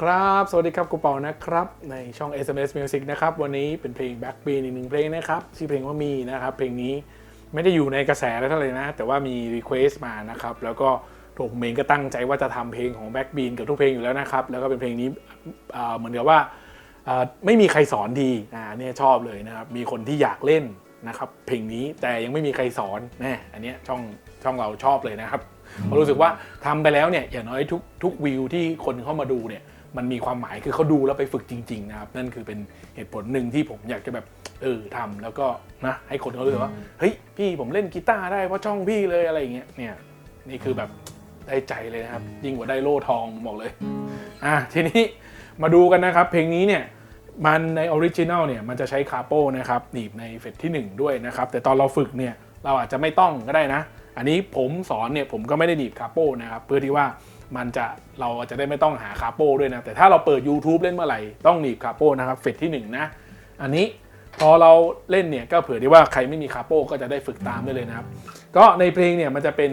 ครับ สวัสดีครับกูเปานะครับ ในช่อง SMS Music นะครับ วันนี้เป็นเพลง Back Beat อีกหนึ่งเพลงนะครับ ชื่อเพลงว่ามีนะครับ เพลงนี้ไม่ได้อยู่ในกระแสอะไรเท่าไหร่นะ แต่ว่ามี Request มานะครับ แล้วก็ถูกเมนก็ตั้งใจว่าจะทำเพลงของ Back Beat กับทุกเพลงอยู่แล้วนะครับ แล้วก็เป็นเพลงนี้เหมือนกับว่าไม่มีใครสอนดีอ่าเนี่ยชอบเลยนะครับ มีคนที่อยากเล่นนะครับเพลงนี้แต่ยังไม่มีใครสอนแน่อันนี้ช่องช่องเราชอบเลยนะครับเรารู้สึกว่าทำไปแล้วเนี่ยอย่างน้อยทุกทุกวิวที่คนเข้ามาดูเนี่ย มันมีความหมายคือเขาดูแล้วไปฝึกจริงๆนะครับนั่นคือเป็นเหตุผลหนึ่งที่ผมอยากจะแบบเออทำแล้วก็นะให้คนเขารู้สึกว่าเฮ้ยพี่ผมเล่นกีตาร์ได้เพราะช่องพี่เลยอะไรอย่างเงี้ยเนี่ยนี่คือแบบได้ใจเลยนะครับ ยิ่งกว่าได้โล่ทองบอกเลยอะทีนี้มาดูกันนะครับ เพลงนี้เนี่ยมันในออริจินัลเนี่ยมันจะใช้คาโป้นะครับหนีบในเฟสที่ 1 ด้วยนะครับ แต่ตอนเราฝึกเนี่ยเราอาจจะไม่ต้องก็ได้นะ อันนี้ผมสอนเนี่ยผมก็ไม่ได้หนีบคาโป้นะครับเพื่อที่ว่า มันจะเราอาจจะได้ไม่ต้องหาคาโป้ด้วยนะ แต่ถ้าเราเปิด YouTube เล่นเมื่อไหร่ต้องหนีบคาโป้นะครับเฟสที่ 1 นะ อันนี้พอเราเล่นเนี่ยก็เผื่อที่ว่าใครไม่มีคาโป้ก็จะได้ฝึกตามได้เลยนะครับ ก็ในเพลงเนี่ยมันจะเป็น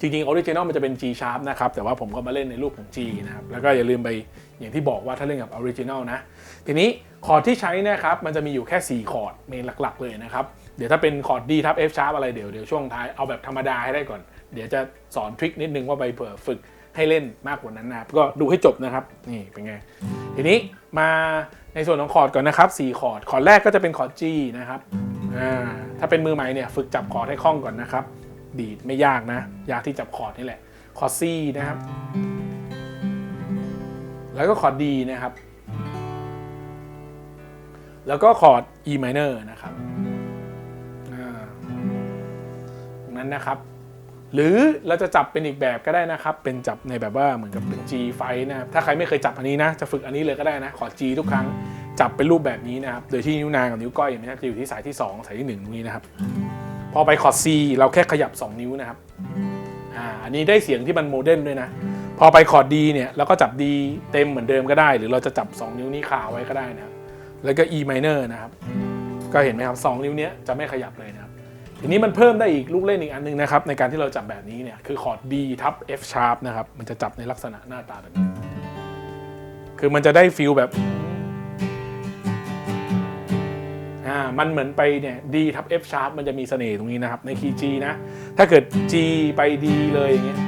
จริงๆออริจินอลมันจะเป็น G sharp นะครับ แต่ว่าผมก็มาเล่นในรูปของ G นะครับ แล้วก็อย่าลืมไปอย่างที่บอกว่าถ้าเล่นกับออริจินอลนะ ทีนี้คอร์ดที่ใช้นะครับมันจะมีอยู่แค่ 4 คอร์ดเมนหลักๆเลยนะครับ เดี๋ยวถ้าเป็นคอร์ด D ทับ F sharp อะไรเดี๋ยวเดี๋ยวช่วงท้ายเอาแบบธรรมดาให้ได้ก่อน เดี๋ยวจะสอนทริคนิดนึงว่าไปเผื่อฝึกให้เล่นมากกว่านั้นนะครับก็ดูให้จบนะครับนี่เป็นไง ทีนี้มาในส่วนของคอร์ดก่อนนะครับ4คอร์ดคอร์ดแรกก็จะเป็นคอร์ด G นะครับถ้าเป็นมือใหม่เนี่ยฝึกจับคอร์ดให้คล่องก่อนนะครับ ดีดไม่ยากนะ ยากที่จับคอร์ดนี่แหละคอร์ด C นะครับ แล้วก็คอร์ด D นะครับ แล้วก็คอร์ด E minor นะครับตรงนั้นนะครับ หรือเราจะจับเป็นอีกแบบก็ได้นะครับ เป็นจับในแบบว่าเหมือนกับเป็น G ไฟนะครับถ้าใครไม่เคยจับอันนี้นะ จะฝึกอันนี้เลยก็ได้นะคอร์ด G ทุกครั้งจับเป็นรูปแบบนี้นะครับ โดยที่นิ้วนางกับนิ้วก้อยนะครับจะอยู่ที่สายที่ 2 สายที่1ตรงนี้นะครับ พอไปคอร์ด C เราแค่ขยับ 2 นิ้วนะครับอ่าอันนี้ได้เสียงที่มันโมเดิร์นด้วยนะ พอไปคอร์ด D เนี่ยเราก็จับ D เต็มเหมือนเดิมก็ได้ หรือเราจะจับ 2 นิ้วนี้คาไว้ก็ได้นะครับแล้วก็ E minor นะครับ ก็เห็นไหมครับ2นิ้วเนี้ยจะไม่ขยับเลยนะครับ ทีนี้มันเพิ่มได้อีกลูกเล่นอีกอันนึงนะครับในการที่เราจับแบบนี้เนี่ยคือคอร์ด D ทับ F sharp นะครับมันจะจับในลักษณะหน้าตาแบบนี้ คือมันจะได้ฟิลแบบอ่ามันเหมือนไปเนี่ย D ทับ F sharp มันจะมีเสน่ห์ตรงนี้นะครับในคีย์ G นะ ถ้าเกิด G ไป D เลยอย่างเงี้ย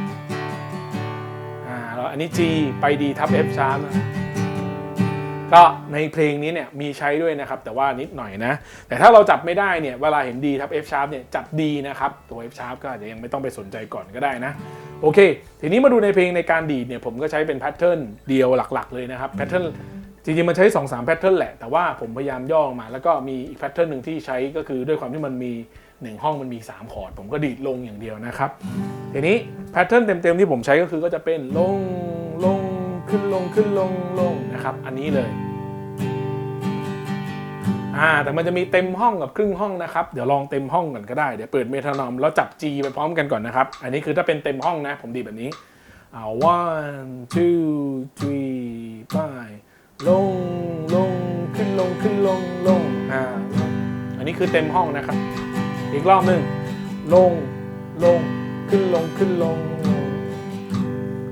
อ่าแล้วอันนี้ G ไป D ทับ F sharp นะ ก็ในเพลงนี้เนี่ยมีใช้ด้วยนะครับ แต่ว่านิดหน่อยนะ แต่ถ้าเราจับไม่ได้เนี่ยเวลาเห็น D ทับ F sharp เนี่ยจับ D นะครับ ตัว F sharp ก็อาจจะยังไม่ต้องไปสนใจก่อนก็ได้นะ โอเค ทีนี้มาดูในเพลงในการดีดเนี่ยผมก็ใช้เป็นแพทเทิร์นเดียวหลักๆ เลยนะครับแพทเทิร์นจริงๆ มันใช้ 2 3แพทเทิร์นแหละ แต่ว่าผมพยายามย่อมา แล้วก็มีอีกแพทเทิร์นหนึ่งที่ใช้ก็คือด้วยความที่มันมี 1 ห้องมันมี 3 คอร์ด ผมก็ดีดลงอย่างเดียวนะครับ ทีนี้แพทเทิร์นเต็มๆ ที่ผมใช้ก็คือก็จะเป็นลงลงขึ้นลงขึ้นลงลง นะครับ อันนี้เลยอ่าแต่มันจะมีเต็มห้องกับครึ่งห้องนะครับเดี๋ยวลองเต็มห้องก่อนก็ได้เดี๋ยวเปิดเมทานอมแล้วจับ G ไปพร้อมกันก่อนนะครับ อันนี้คือถ้าเป็นเต็มห้องนะ ผมดีแบบนี้อ่า one two three five ลงลงขึ้นลงขึ้นลงลงอ่าอันนี้คือเต็มห้องนะครับ อีกรอบหนึ่งลงลงขึ้นลงขึ้นลง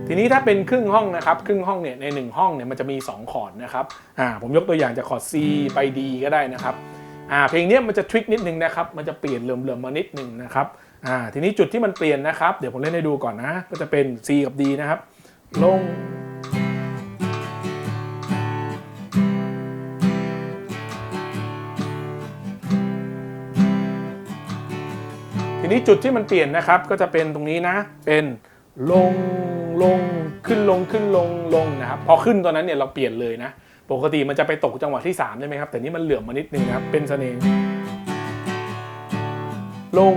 ทีนี้ถ้าเป็นครึ่งห้องนะครับครึ่งห้องเนี่ยในหนึ่งห้องเนี่ยมันจะมี 2 คอร์ดนะครับอ่าผมยกตัวอย่างจากคอร์ด C ไป D ก็ได้นะครับอ่าเพลงเนี้ยมันจะทริคนิดนึงนะครับมันจะเปลี่ยนเหลื่อมๆมานิดนึงนะครับอ่าทีนี้จุดที่มันเปลี่ยนนะครับ เดี๋ยวผมเล่นให้ดูก่อนนะ ก็จะเป็น C กับ D นะครับ ลง ทีนี้จุดที่มันเปลี่ยนนะครับก็จะเป็นตรงนี้นะเป็น ลงลงขึ้นลงขึ้นลงลงนะครับพอขึ้นตอนนั้นเนี่ยเราเปลี่ยนเลยนะ ปกติมันจะไปตกจังหวะที่3ใช่ไหมครับแต่นี่มันเหลื่อมมานิดนึงนะครับเป็นเสน่ห์ลง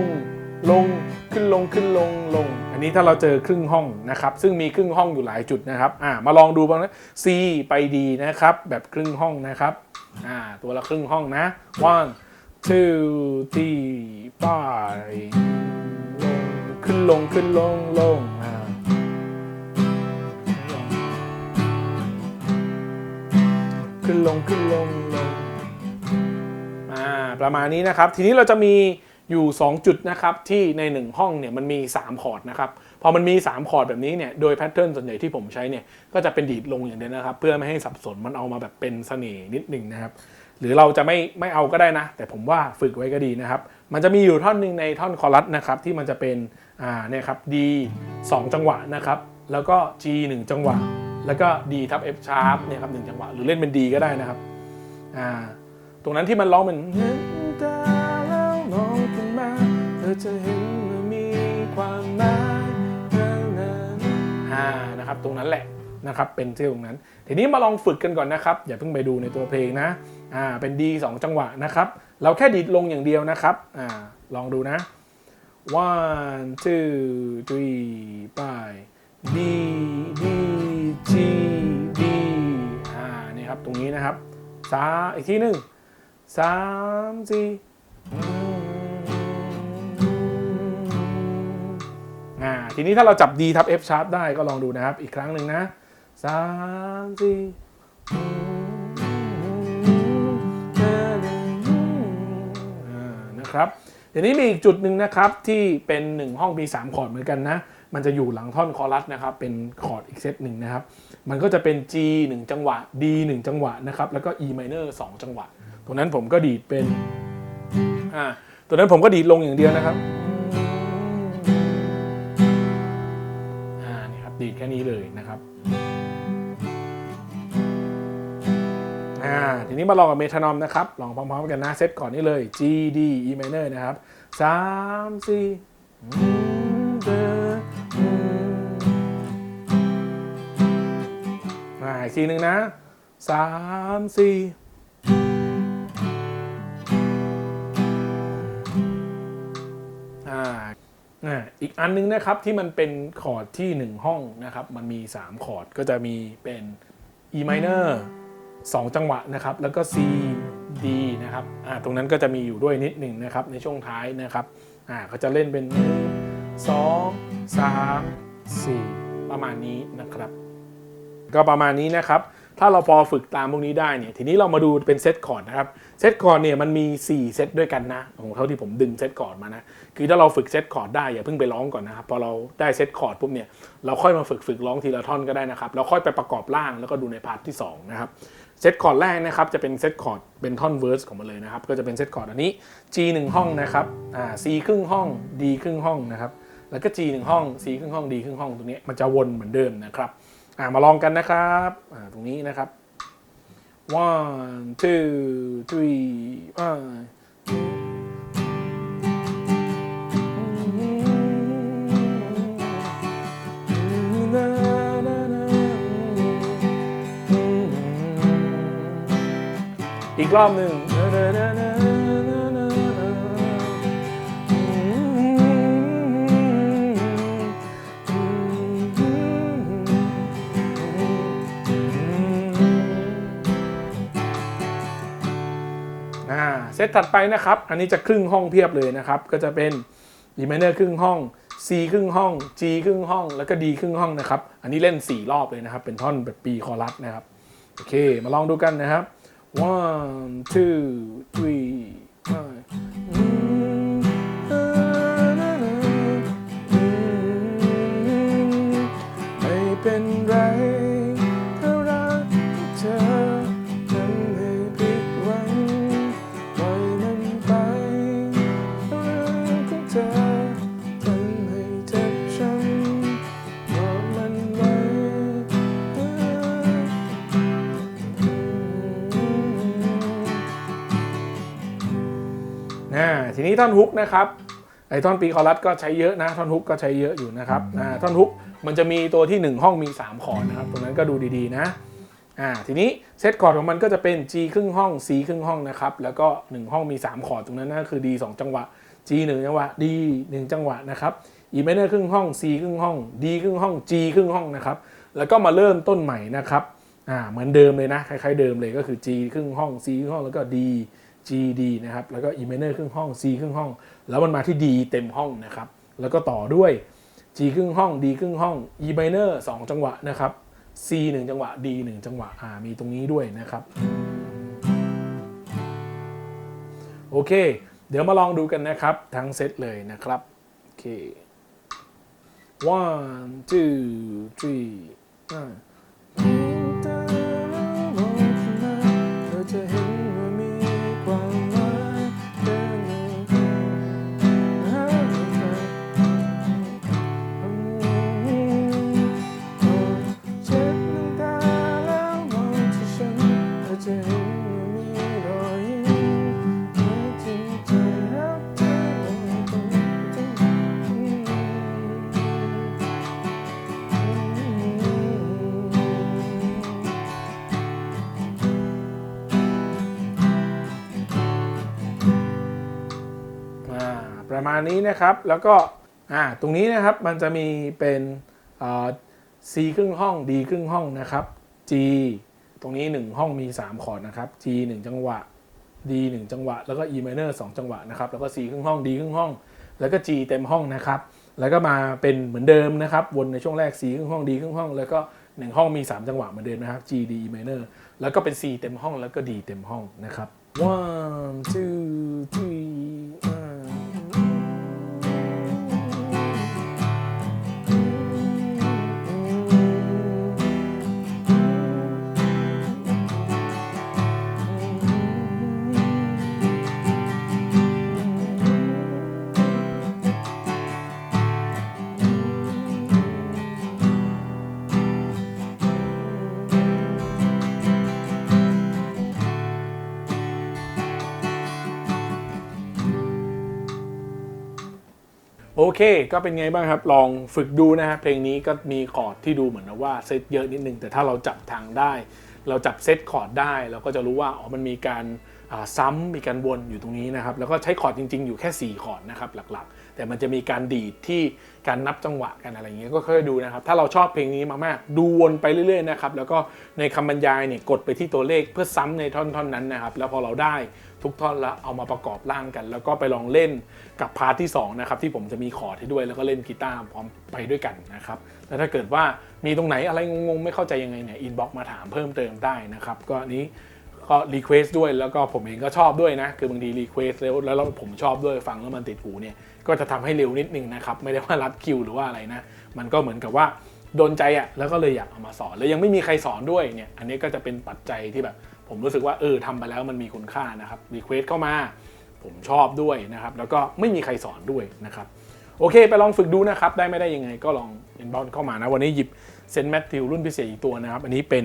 ลงขึ้นลงขึ้นลงลง อันนี้ถ้าเราเจอครึ่งห้องนะครับ ซึ่งมีครึ่งห้องอยู่หลายจุดนะครับอ่ามาลองดูบ้างนะ C ไป D นะครับ แบบครึ่งห้องนะครับอ่าตัวละครึ่งห้องนะ one two three five ขึ้นลงขึ้นลงลงอ่าขึ้นลงขึ้นลงลงอ่าประมาณนี้นะครับ ทีนี้เราจะมีอยู่ 2 จุดนะครับ ที่ใน 1 ห้องเนี่ยมันมี 3 คอร์ดนะครับพอมันมี 3 คอร์ดแบบนี้เนี่ยโดยแพทเทิร์นส่วนใหญ่ที่ผมใช้เนี่ยก็จะเป็นดีดลงอย่างเดียวนะครับ เพื่อไม่ให้สับสนมันเอามาแบบเป็นเสน่ห์นิดหนึ่งนะครับ หรือเราจะไม่ไม่เอาก็ได้นะ แต่ผมว่าฝึกไว้ก็ดีนะครับ มันจะมีอยู่ท่อนหนึ่งในท่อนคอรัสนะครับที่มันจะเป็น อ่าเนี่ยครับ D 2 จังหวะนะครับ แล้วก็ G 1 จังหวะ แล้วก็ D ทับ F sharp เนี่ยครับหนึ่งจังหวะ หรือเล่นเป็น D ก็ได้นะครับอ่าตรงนั้นที่มันร้องเป็นเห็นตาแล้วมองขึ้นมาเธอจะเห็นว่ามีความหมายนั้นอ่านะครับ ตรงนั้นแหละนะครับเป็นเที่ตรงนั้น ทีนี้มาลองฝึกกันก่อนนะครับ อย่าเพิ่งไปดูในตัวเพลงนะอ่าเป็น D 2 จังหวะนะครับ เราแค่ดีดลงอย่างเดียวนะครับอ่าลองดูนะ one two three ไป D D G D อ่านี่ครับ ตรงนี้นะครับสาอีกทีหนึ่งสามสี่อ่าทีนี้ถ้าเราจับ D ทับ F sharp ได้ก็ลองดูนะครับ อีกครั้งหนึ่งนะสามสี่อ่านะครับ เดี๋ยวนี้มีอีกจุดหนึ่งนะครับที่เป็น 1 ห้องมี 3 คอร์ดเหมือนกันนะ มันจะอยู่หลังท่อนคอรัสนะครับ เป็นคอร์ดอีกเซตหนึ่งนะครับ มันก็จะเป็น G 1 จังหวะ D 1 จังหวะนะครับ แล้วก็ E minor 2 จังหวะ ตรงนั้นผมก็ดีดเป็น อ่าตัวนั้นผมก็ดีดลงอย่างเดียวนะครับ อ่า นี่ครับ ดีดแค่นี้เลยนะครับ อ่าทีนี้มาลองกับเมทานอมนะครับ ลองพร้อมๆกันนะเซตก่อนนี่เลย G D E minor นะครับสามสี่อ่าอีกทีหนึ่งนะสามสี่อ่าอ่าอีกอันนึงนะครับที่มันเป็นคอร์ดที่ 1 ห้องนะครับ มันมี 3 คอร์ดก็จะมีเป็น E minor 2 จังหวะนะครับ แล้วก็ C D นะครับอ่าตรงนั้นก็จะมีอยู่ด้วยนิดหนึ่งนะครับในช่วงท้ายนะครับอ่าก็จะเล่นเป็น 1 2 3 4 ประมาณนี้นะครับ ก็ประมาณนี้นะครับ ถ้าเราพอฝึกตามพวกนี้ได้เนี่ยทีนี้เรามาดูเป็นเซตคอร์ดนะครับเซตคอร์ดเนี่ยมันมี 4 เซตด้วยกันนะของเท่าที่ผมดึงเซตคอร์ดมานะคือถ้าเราฝึกเซตคอร์ดได้อย่าเพิ่งไปร้องก่อนนะครับพอเราได้เซตคอร์ดปุ๊บเนี่ยเราค่อยมาฝึกฝึกร้องทีละท่อนก็ได้นะครับแล้วค่อยไปประกอบร่างแล้วก็ดูในพาร์ทที่สองนะครับ เซตคอร์ดแรกนะครับจะเป็นเซตคอร์ดเป็นท่อนเวิร์สของมันเลยนะครับ ก็จะเป็นเซตคอร์ดอันนี้ G 1ห้องนะครับอ่า C ครึ่งห้อง D ครึ่งห้องนะครับแล้วก็ G 1ห้อง C ครึ่งห้อง D ครึ่งห้องตรงนี้มันจะวนเหมือนเดิมนะครับอ่ามาลองกันนะครับอ่าตรงนี้นะครับ one two three one กรอบหนึ่งอ่าเซตถัดไปนะครับ อันนี้จะครึ่งห้องเพียบเลยนะครับ ก็จะเป็น E minor ครึ่งห้อง C ครึ่งห้อง G ครึ่งห้อง แล้วก็ D ครึ่งห้องนะครับ อันนี้เล่น 4 รอบเลยนะครับ เป็นท่อนแบบปีคอรัสนะครับ โอเค มาลองดูกันนะครับ one two three five mm. นะทีนี้ท่อนฮุกนะครับไอ้ท่อนปีคอรัสก็ใช้เยอะนะท่อนฮุกก็ใช้เยอะอยู่นะครับอ่าท่อนฮุกมันจะมีตัวที่ 1 ห้องมี 3 คอร์ดนะครับตรงนั้นก็ดูดีๆนะอ่าทีนี้เซตคอร์ดของมันก็จะเป็น G ครึ่งห้อง C ครึ่งห้องนะครับแล้วก็ 1 ห้องมี 3 คอร์ดตรงนั้นนะคือ D 2 จังหวะ G 1จังหวะ D 1 จังหวะนะครับ E minor ครึ่งห้อง C ครึ่งห้อง D ครึ่งห้อง G ครึ่งห้องนะครับแล้วก็มาเริ่มต้นใหม่นะครับอ่าเหมือนเดิมเลยนะคล้ายๆเดิมเลยก็คือ G ครึ่งห้อง C ครึ่งห้องแล้วก็ D G D นะครับ แล้วก็ E minor ครึ่งห้อง C ครึ่งห้อง แล้วมันมาที่ D เต็มห้องนะครับ แล้วก็ต่อด้วย G ครึ่งห้อง D ครึ่งห้อง E minor 2 จังหวะนะครับ C 1 จังหวะ D 1 จังหวะอ่ามีตรงนี้ด้วยนะครับ โอเค เดี๋ยวมาลองดูกันนะครับ ทั้งเซตเลยนะครับ โอเค one two three อ่า ประมาณนี้นะครับ แล้วก็อ่าตรงนี้นะครับมันจะมีเป็นอ่า C ครึ่งห้อง D ครึ่งห้องนะครับ G ตรงนี้ 1 ห้องมี 3 คอร์ดนะครับ G 1 จังหวะ D 1 จังหวะ แล้วก็ E minor 2 จังหวะนะครับแล้วก็ C ครึ่งห้อง D ครึ่งห้อง แล้วก็ G เต็มห้องนะครับแล้วก็มาเป็นเหมือนเดิมนะครับ วนในช่วงแรก C ครึ่งห้อง D ครึ่งห้อง แล้วก็ 1 ห้องมี 3 จังหวะเหมือนเดิมนะครับ G D E minor แล้วก็เป็น C เต็มห้องแล้วก็ D เต็มห้องนะครับ one two three โอเค ก็เป็นไงบ้างครับ ลองฝึกดูนะฮะเพลงนี้ก็มีคอร์ดที่ดูเหมือนกับว่าเซตเยอะนิดนึง แต่ถ้าเราจับทางได้ เราจับเซตคอร์ดได้ เราก็จะรู้ว่าอ๋อมันมีการซ้ำมีการวนอยู่ตรงนี้นะครับ แล้วก็ใช้คอร์ดจริง ๆ อยู่แค่ 4 คอร์ดนะครับหลักๆ แต่มันจะมีการดีดที่การนับจังหวะกันอะไรอย่างเงี้ยก็ค่อยดูนะครับ ถ้าเราชอบเพลงนี้มากๆ ดูวนไปเรื่อยๆนะครับ แล้วก็ในคำบรรยายเนี่ยกดไปที่ตัวเลขเพื่อซ้ำในท่อนๆนั้นนะครับ แล้วพอเราได้ ทุกท่อนแล้วเอามาประกอบร่างกัน แล้วก็ไปลองเล่นกับพาร์ทที่สองนะครับที่ผมจะมีคอร์ดให้ด้วยแล้วก็เล่นกีตาร์พร้อมไปด้วยกันนะครับแล้วถ้าเกิดว่ามีตรงไหนอะไรงงๆ ไม่เข้าใจยังไงเนี่ยอินบ็อกมาถามเพิ่มเติมได้นะครับก็นี้ก็รีเควสด้วยแล้วก็ผมเองก็ชอบด้วยนะ คือบางทีรีเควสแล้วแล้วผมชอบด้วยฟังแล้วมันติดหูเนี่ยก็จะทำให้เร็วนิดนึงนะครับ ไม่ได้ว่ารัดคิวหรือว่าอะไรนะ มันก็เหมือนกับว่าโดนใจอะ่ะแล้วก็เลยอยากเอามาสอน แล้วยังไม่มีใครสอนด้วยเนี่ยอันนี้ก็จะเป็นปัจจัยที่แบบ ผมรู้สึกว่าเออทำไปแล้วมันมีคุณค่านะครับรีเควสเข้ามา ผมชอบด้วยนะครับ แล้วก็ไม่มีใครสอนด้วยนะครับ โอเค ไปลองฝึกดูนะครับ ได้ไม่ได้ยังไงก็ลอง inbound เข้ามานะ วันนี้หยิบเซนแมทธิวรุ่นพิเศษอีกตัวนะครับ อันนี้เป็น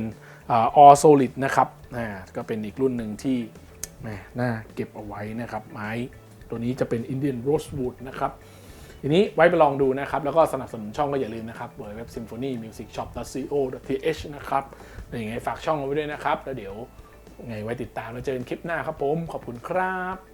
อ่า all solid นะครับอ่าก็เป็นอีกรุ่นหนึ่งที่แหมน่าเก็บเอาไว้นะครับ ไม้ตัวนี้จะเป็น Indian Rosewood นะครับทีนี้ไว้ไปลองดูนะครับ แล้วก็สนับสนุนช่องก็อย่าลืมนะครับเว็บ symphony music shop co th นะครับแล้วยังไงฝากช่องเอาไว้ด้วยนะครับ แล้วเดี๋ยว ไงไว้ติดตามแล้วเจอกันคลิปหน้าครับผม ขอบคุณครับ